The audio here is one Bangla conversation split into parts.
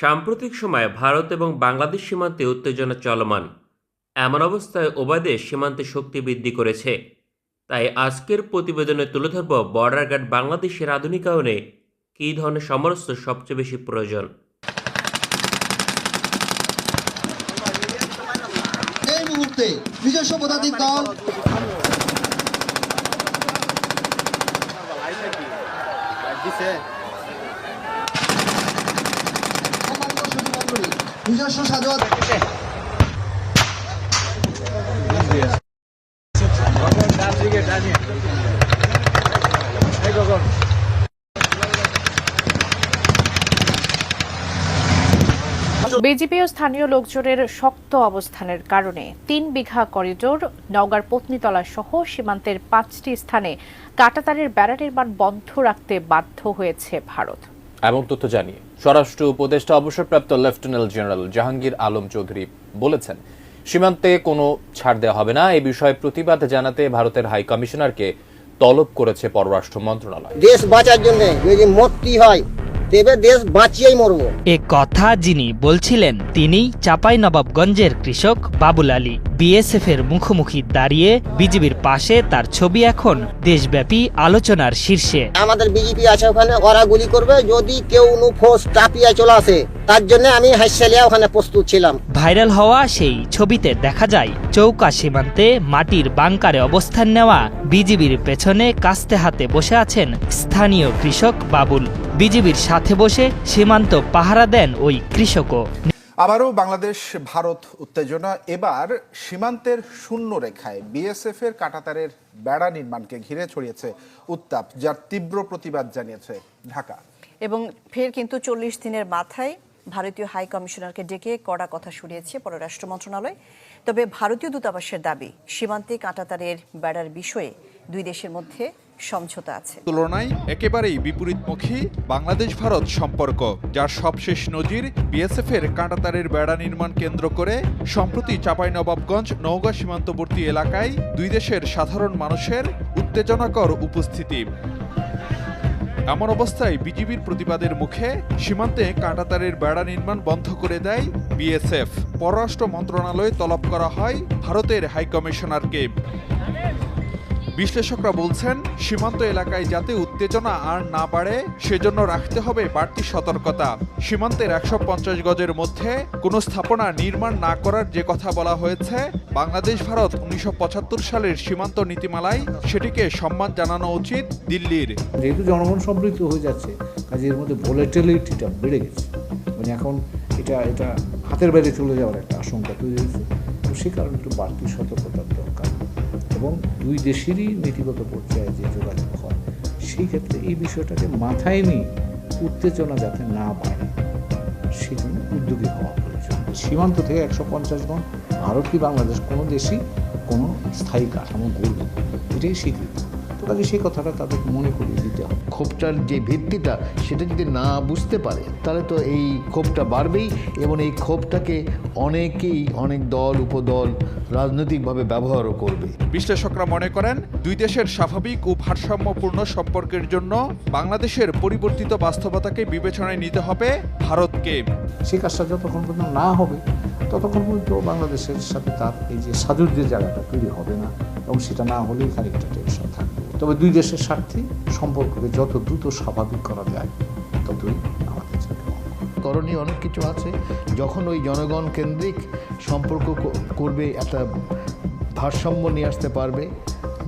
সাম্প্রতিক সময়ে ভারত এবং বাংলাদেশ সীমান্তে উত্তেজনা চলমান। এমন অবস্থায় উভয় দেশ সীমান্তে শক্তি বৃদ্ধি করেছে। তাই আজকের প্রতিবেদনে তুলে ধরব বর্ডার গার্ড বাংলাদেশের আধুনিকায়নে কী ধরনের সমরস্ত সবচেয়ে বেশি প্রয়োজন। এই মুহূর্তে নিজস্ব পদাতিক দল। সুধীমণ্ডলী, নিজস্ব বিজেপি ও স্থানীয় লোকজনের শক্ত অবস্থানের কারণে তিন বিঘা করিডোর নওগাঁর পত্নীতলা সহ সীমান্তের পাঁচটি স্থানে কাটাতারের বেড়া নির্মাণ বন্ধ রাখতে বাধ্য হয়েছে ভারত। এমন তথ্য জানিয়ে স্বরাষ্ট্র উপদেষ্টা অবসরপ্রাপ্ত লেফটেন্যান্ট জেনারেল জাহাঙ্গীর আলম চৌধুরী বলেছেন সীমান্তে কোনো ছাড় দেওয়া হবে না। এই বিষয়ে প্রতিবাদ জানাতে ভারতের হাই কমিশনারকে তলব করেছে পররাষ্ট্র মন্ত্রণালয়। দেশ বাঁচার জন্য যদি মরতে হয় তেবে দেশ বাঁচিয়েই মরবো। এ কথা যিনি বলছিলেন তিনি চাপাই নবাবগঞ্জের কৃষক বাবুল আলী। বিএসএফ এর মুখোমুখি দাঁড়িয়ে বিজিবির পাশে তার ছবি এখন দেশব্যাপী আলোচনার শীর্ষে। আমাদের বিজেপি আছে ওখানে ওরা গুলি করবে যদি কেউ নুফোস চাপিয়ে চলে আসে তার জন্য আমি হাইসেলিয়া ওখানে প্রস্তুত ছিলাম। ভাইরাল হওয়া সেই ছবিতে দেখা যায় চৌকা সীমান্তে মাটির বাংকারে অবস্থান নেওয়া বিজিবির পেছনে কাস্তে হাতে বসে আছেন স্থানীয় কৃষক বাবুল। বিজিবির সাথে বসে সীমান্ত পাহারা দেন ওই কৃষকও। আবারও বাংলাদেশ, ভারত উত্তেজনা। এবার সীমান্তের শূন্য রেখায় বিএসএফ এর কাটাতারের বেড়া নির্মাণকে ঘিরে ছড়িয়েছে উত্তাপ, যার তীব্র প্রতিবাদ জানিয়েছে ঢাকা। এবং ফের কিন্তু চল্লিশ দিনের মাথায় ভারতীয় হাই কমিশনারকে ডেকে কড়া কথা শুনিয়েছে পররাষ্ট্র মন্ত্রণালয়। তবে ভারতীয় দূতাবাসের দাবি, সীমান্তে কাঁটাতারের বেড়ার বিষয়ে দুই দেশের মধ্যে সমঝোতা আছে। তুলনায় একেবারেই বিপরীতমুখী বাংলাদেশ ভারত সম্পর্ক, যার সবশেষ নজির বিএসএফ এর কাঁটাতারের বেড়া নির্মাণ কেন্দ্র করে সম্প্রতি চাঁপাইনবাবগঞ্জ নওগাঁ সীমান্তবর্তী এলাকায় দুই দেশের সাধারণ মানুষের উত্তেজনাকর উপস্থিতি। এমন অবস্থায় বিজিবির প্রতিবাদের মুখে সীমান্তে কাঁটাতারের বেড়া নির্মাণ বন্ধ করে দেয় বিএসএফ। পররাষ্ট্র মন্ত্রণালয়ে তলব করা হয় ভারতের হাইকমিশনারকে। বিশ্লেষকরা বলছেন, সীমান্ত এলাকায় যাতে উত্তেজনা আর না বাড়ে, সেজন্য রাখতে হবে বাড়তি সতর্কতা। সীমান্তের একশো পঞ্চাশ গজের মধ্যে কোনো স্থাপনা নির্মাণ না করার যে কথা বলা হয়েছে, বাংলাদেশ ভারত উনিশশো পঁচাত্তর সালের সীমান্ত নীতিমালায় সেটিকে সম্মান জানানো উচিত দিল্লির। যেহেতু জনগণ সমৃদ্ধ হয়ে যাচ্ছে, কাজে এর মধ্যে ভোলেটিলিটিটা বেড়ে গেছে। মানে এখন এটা এটা হাতের বাইরে চলে যাওয়ার একটা আশঙ্কা তৈরি হয়েছে। তো সে কারণে একটু বাড়তি সতর্কতার দরকার। এবং দুই দেশেরই নীতিগত পর্যায়ে যে যোগাযোগ হয়, সেই ক্ষেত্রে এই বিষয়টাকে মাথায় নিয়ে উত্তেজনা যাতে না বাড়ে, সেজন্য উদ্যোগী হওয়া প্রয়োজন। সীমান্ত থেকে একশো পঞ্চাশ গণ, ভারত কি বাংলাদেশ কোনো দেশই কোনো স্থায়ী কাঠামো গড়বে এটাই স্বীকৃতি তো কাজে সেই কথাটা তাদেরকে মনে করিয়ে দিতে হবে। ক্ষোভটার যে ভিত্তিটা সেটা যদি না বুঝতে পারে তাহলে তো এই ক্ষোভটা বাড়বেই এবং এই ক্ষোভটাকে অনেকেই অনেক দল উপদল রাজনৈতিকভাবে ব্যবহারও করবে। বিশ্লেষকরা মনে করেন দুই দেশের স্বাভাবিক ও ভারসাম্যপূর্ণ সম্পর্কের জন্য বাংলাদেশের পরিবর্তিত বাস্তবতাকে বিবেচনায় নিতে হবে ভারতকে। সেই কাজটা যতক্ষণ পর্যন্ত না হবে ততক্ষণ পর্যন্ত বাংলাদেশের সাথে তার এই যে সাজুর্যের জায়গাটা তৈরি হবে না এবং সেটা না হলেই খানিকটা টেনশন থাকবে। তবে দুই দেশের স্বার্থে সম্পর্ককে যত দ্রুত স্বাভাবিক করা যায় ততই আমাদের জন্য মঙ্গল। করণীয় অনেক কিছু আছে। যখন ওই জনগণ কেন্দ্রিক সম্পর্ক করবে একটা ভারসাম্য নিয়ে আসতে পারবে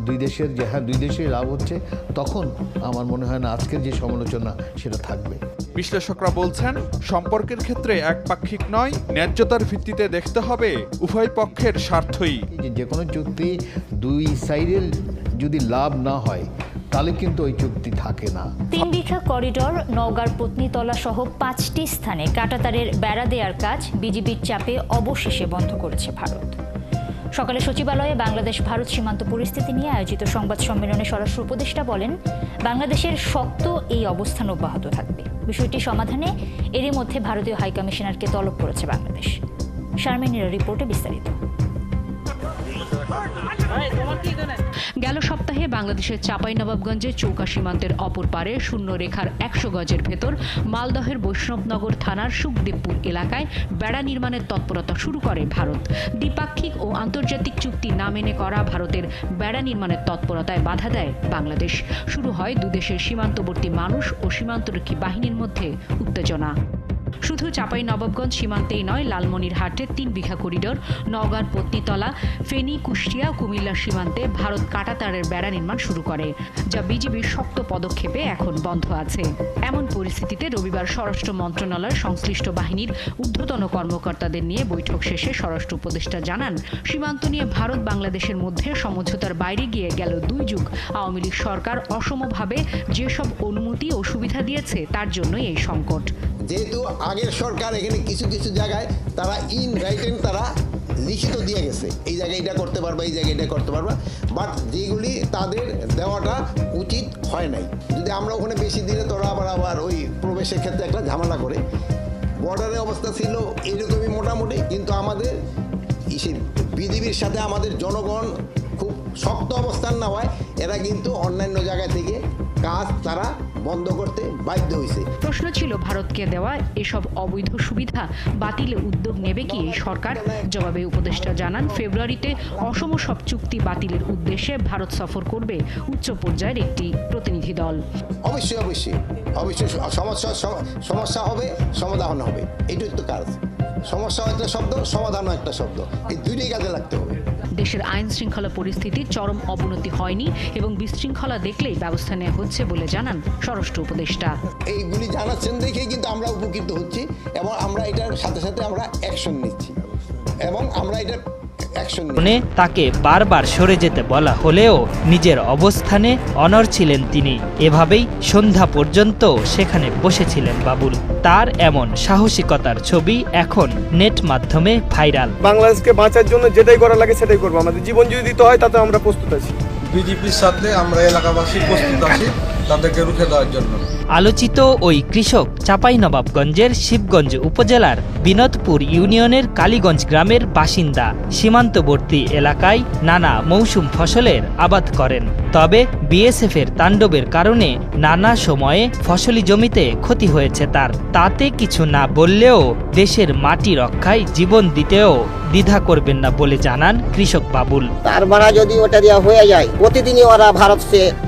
দুই দেশের যে হ্যাঁ দুই দেশের লাভ হচ্ছে তখন আমার মনে হয় না আজকের যে সমালোচনা সেটা থাকবে। বিশ্লেষকরা বলছেন সম্পর্কের ক্ষেত্রে একপাক্ষিক নয় ন্যায্যতার ভিত্তিতে দেখতে হবে উভয় পক্ষের স্বার্থই। যে যে কোনো চুক্তি দুই সাইডের যদি লাভ না হয়, তাহলে কিন্তু ওই চুক্তি থাকে না। তিন বিঘা করিডোর, নওগাঁর পত্নীতলা সহ পাঁচটি স্থানে কাটাতারের বেড়া দেওয়ার কাজ বিজিবির চাপে অবশেষে বন্ধ করেছে ভারত। সকালে সচিবালয়ে বাংলাদেশ ভারত সীমান্ত পরিস্থিতি নিয়ে আয়োজিত সংবাদ সম্মেলনে স্বরাষ্ট্র উপদেষ্টা বলেন, বাংলাদেশের শক্ত এই অবস্থান অব্যাহত থাকবে। বিষয়টি সমাধানে এরই মধ্যে ভারতীয় হাইকমিশনারকে তলব করেছে বাংলাদেশ। শারমিনীর রিপোর্টে বিস্তারিত। গেল সপ্তাহে বাংলাদেশের চাঁপাইনবাবগঞ্জে চৌকা সীমান্তের অপর পারে শূন্য রেখার একশো গজের ভেতর মালদহের বৈষ্ণবনগর থানার সুখদেবপুর এলাকায় বেড়া নির্মাণের তৎপরতা শুরু করে ভারত। দ্বিপাক্ষিক ও আন্তর্জাতিক চুক্তি না মেনে করা ভারতের বেড়া নির্মাণের তৎপরতায় বাধা দেয় বাংলাদেশ। শুরু হয় দুদেশের সীমান্তবর্তী মানুষ ও সীমান্তরক্ষী বাহিনীর মধ্যে উত্তেজনা। শুধু চাপাই নবাবগঞ্জ সীমান্তেই নয়, লালমনিরহাটের তিন বিঘা করিডোর, নওগাঁর পত্নীতলা, ফেনী, কুষ্টিয়া ও কুমিল্লার সীমান্তে ভারত কাটাতারের বেড়া নির্মাণ শুরু করে, যা বিজিবির শক্ত পদক্ষেপে এখন বন্ধ আছে। এমন পরিস্থিতিতে রবিবার স্বরাষ্ট্র মন্ত্রণালয়ের সংশ্লিষ্ট বাহিনীর ঊর্ধ্বতন কর্মকর্তাদের নিয়ে বৈঠক শেষে স্বরাষ্ট্র উপদেষ্টা জানান, সীমান্ত নিয়ে ভারত বাংলাদেশের মধ্যে সমঝোতার বাইরে গিয়ে গেল দুই যুগ। আওয়ামী লীগ সরকার অসমভাবে যেসব অনুমতি ও সুবিধা দিয়েছে, তার জন্যই এই সংকট। যেহেতু আগের সরকার এখানে কিছু কিছু জায়গায় তারা ইন রাইটেন তারা লিখিত দিয়ে গেছে। এই জায়গায় এটা করতে পারবা, এই জায়গায় এটা করতে পারবা। বাট যেগুলি তাদের দেওয়াটা উচিত হয় নাই। যদি আমরা ওখানে বেশি দিলে তোরা আবার আবার ওই প্রবেশের ক্ষেত্রে একটা ঝামেলা করে। বর্ডারের অবস্থা ছিল এরকমই মোটামুটি, কিন্তু আমাদের বিজিবির সাথে আমাদের জনগণ খুব শক্ত অবস্থান না হয়, এরা কিন্তু অন্যান্য জায়গা থেকে কাজ তারা বন্ধ করতে বাধ্য হয়েছে প্রশ্ন ছিল ভারতকে দেওয়া এসব অবৈধ সুবিধা বাতিলে উদ্যোগ নেবে কি এই সরকার? জবাবে উপদেষ্টা জানান ফেব্রুয়ারিতে অসম সব চুক্তি বাতিলের উদ্দেশ্যে ভারত সফর করবে উচ্চ পর্যায়ের একটি প্রতিনিধি দল। অবশ্যই অবশ্যই। অবশ্যই সমস্যা সম- সমস্যা হবে সমাধান হবে। এটাই তো কাজ। সমস্যা একটা শব্দ সমাধানও একটা শব্দ। এই দুইটাই কাজে লাগতে হবে। দেশের আইন শৃঙ্খলা পরিস্থিতির চরম অবনতি হয়নি এবং বিশৃঙ্খলা দেখলেই ব্যবস্থা নেওয়া হচ্ছে বলে জানান স্বরাষ্ট্র উপদেষ্টা। এইগুলি জানাচ্ছেন দেখেই কিন্তু আমরা উপকৃত হচ্ছি এবং আমরা এটার সাথে সাথে আমরা অ্যাকশন নিচ্ছি। এবং আমরা এটা শুনে তাকে বারবার সরে যেতে বলা হলেও নিজের অবস্থানে অনর ছিলেন তিনি। এভাবেই সন্ধ্যা পর্যন্ত সেখানে বসেছিলেন বাবুল। তার এমন সাহসিকতার ছবি এখন নেট মাধ্যমে ভাইরাল। বাংলাদেশকে বাঁচার জন্য যেটাই করা লাগে সেটাই করব। আমাদের জীবন যদি দিতে হয় তাতে আমরা প্রস্তুত আছি। বিজেপির সাথে আমরা এলাকাবাসী প্রস্তুত আছি তাদেরকে রুখে দেওয়ার জন্য। আলোচিত ওই কৃষক চাঁপাইনবাবগঞ্জের শিবগঞ্জ উপজেলার বিনোদপুর ইউনিয়নের কালীগঞ্জ গ্রামের বাসিন্দা। সীমান্তবর্তী এলাকায় নানা মৌসুম ফসলের আবাদ করেন। তবে বিএসএফের তাণ্ডবের কারণে নানা সময়ে ফসলি জমিতে ক্ষতি হয়েছে তার। তাতে কিছু না বললেও দেশের মাটি রক্ষায় জীবন দিতেও দ্বিধা করবেন না বলে জানান কৃষক বাবুল। তার বাড়া যদি ওটা দেওয়া হয়ে যায়, প্রতিদিনই ওরা ভারত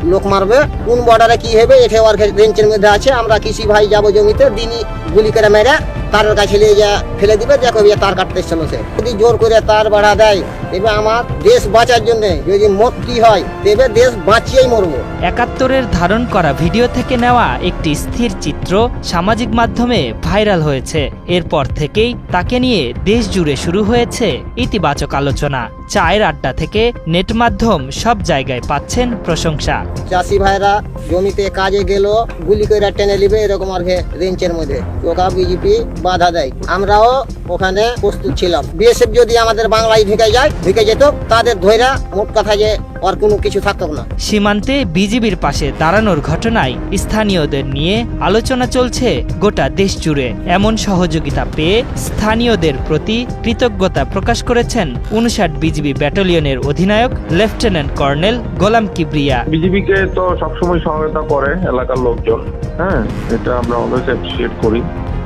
লোক মারবে, কোন বর্ডারে কি হবে এটা ওর রেঞ্চের মধ্যে আছে, আমরা কৃষি ভাই যাব জমিতে, দিনই গুলি করে মেরে তার কাছে নিয়ে যা ফেলে দিবে, দেখো তার কাটতে চলছে যদি জোর করে তার বাড়া দেয় এবার আমার দেশ বাঁচার জন্য যদি মরতে হয় তবে দেশ বাঁচিয়েই মরবো। একাত্তরের ধারণ করা ভিডিও থেকে নেওয়া একটি স্থির চিত্র সামাজিক মাধ্যমে ভাইরাল হয়েছে। এরপর থেকেই তাকে নিয়ে দেশ জুড়ে শুরু হয়েছে ইতিবাচক আলোচনা। চায়ের আড্ডা থেকে নেট মাধ্যম সব জায়গায় পাচ্ছেন প্রশংসা। চাষি ভাইরা জমিতে কাজে গেল গুলি করে টেনে নিবে এরকম আর রেঞ্চের মধ্যে। ওকা বিজেপি বাধা দেয়। আমরাও ওখানে প্রস্তুত ছিলাম। বিএসএফ যদি আমাদের বাংলায় ঢুকে যায় ঢুকে যেত তাদের ধৈরা মোট কথা যে আর কোনো কিছু থাকতো না। সীমান্তে বিজিবির পাশে দাঁড়ানোর ঘটনায় স্থানীয়দের নিয়ে আলোচনা চলছে গোটা দেশ জুড়ে। এমন সহযোগিতা পেয়ে স্থানীয়দের প্রতি কৃতজ্ঞতা প্রকাশ করেছেন উনষাট বিজিবি ব্যাটালিয়নের অধিনায়ক লেফটেন্যান্ট কর্নেল গোলাম কিবরিয়া। বিজেপিকে তো সবসময় সহায়তা করে এলাকার লোকজন হ্যাঁ এটা আমরা অলওয়েজ অ্যাপ্রিসিয়েট করি।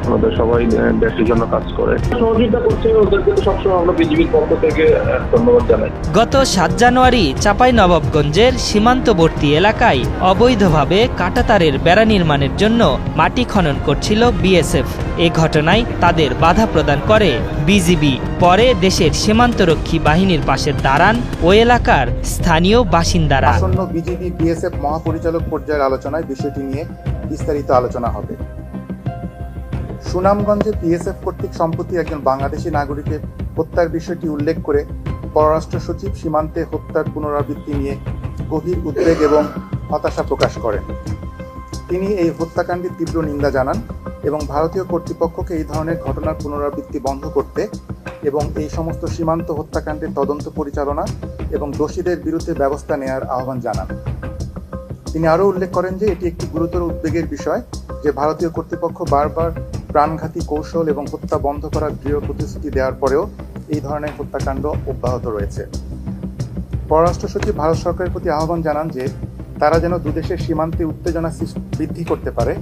আমাদের সবাই দেশের জন্য কাজ করে। সহযোগিতা করছে ওদেরকে তো সবসময় আমরা বিজেপির পক্ষ থেকে ধন্যবাদ জানাই। গত সাত জানুয়ারি চাঁপাইনবাবগঞ্জের সীমান্তবর্তী এলাকায় অবৈধভাবে কাঁটাতারের বেড়া নির্মাণের জন্য মাটি খনন করছিল বিএসএফ। এ ঘটনায় তাদের বাধা প্রদান করে বিজিবি। পরে দেশের সীমান্তরক্ষী বাহিনীর পাশে দাঁড়ান ওই এলাকার স্থানীয় বাসিন্দারা। আসন্ন বিজিবি বিএসএফ মহাপরিচালক পর্যায়ের আলোচনায় বিষয়টি নিয়ে বিস্তারিত আলোচনা হবে। সুনামগঞ্জে বিএসএফ কর্তৃক সম্প্রতি একজন বাংলাদেশি নাগরিকের হত্যার বিষয়টি উল্লেখ করে পররাষ্ট্র সচিব সীমান্তে হত্যার পুনরাবৃত্তি নিয়ে গভীর উদ্বেগ এবং হতাশা প্রকাশ করেন। তিনি এই হত্যাকাণ্ডের তীব্র নিন্দা জানান এবং ভারতীয় কর্তৃপক্ষকে এই ধরনের ঘটনার পুনরাবৃত্তি বন্ধ করতে এবং এই সমস্ত সীমান্ত হত্যাকাণ্ডের তদন্ত পরিচালনা এবং দোষীদের বিরুদ্ধে ব্যবস্থা নেয়ার আহ্বান জানান। তিনি আরও উল্লেখ করেন যে এটি একটি গুরুতর উদ্বেগের বিষয় যে ভারতীয় কর্তৃপক্ষ বারবার প্রাণঘাতী কৌশল এবং হত্যা বন্ধ করার দৃঢ় প্রতিশ্রুতি দেওয়ার পরেও এই ধরনের হত্যাকাণ্ড অব্যাহত রয়েছে। পররাষ্ট্র সচিব ভারত সরকারের প্রতি আহ্বান জানান যে, তারা যেন দুদেশের সীমান্তে উত্তেজনা বৃদ্ধি করতে পারে,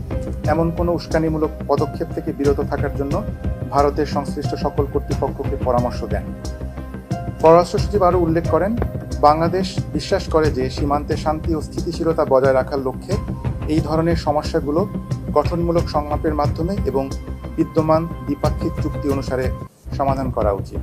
এমন কোনো উস্কানিমূলক পদক্ষেপ থেকে বিরত থাকার জন্য ভারতের সংশ্লিষ্ট সকল কর্তৃপক্ষকে পরামর্শ দেন। পররাষ্ট্র সচিব আরও উল্লেখ করেন, বাংলাদেশ বিশ্বাস করে যে, সীমান্তে শান্তি ও স্থিতিশীলতা বজায় রাখার লক্ষ্যে এই ধরনের সমস্যাগুলো গঠনমূলক সংলাপের মাধ্যমে এবং বিদ্যমান দ্বিপাক্ষিক চুক্তি অনুসারে সমাধান করা উচিত।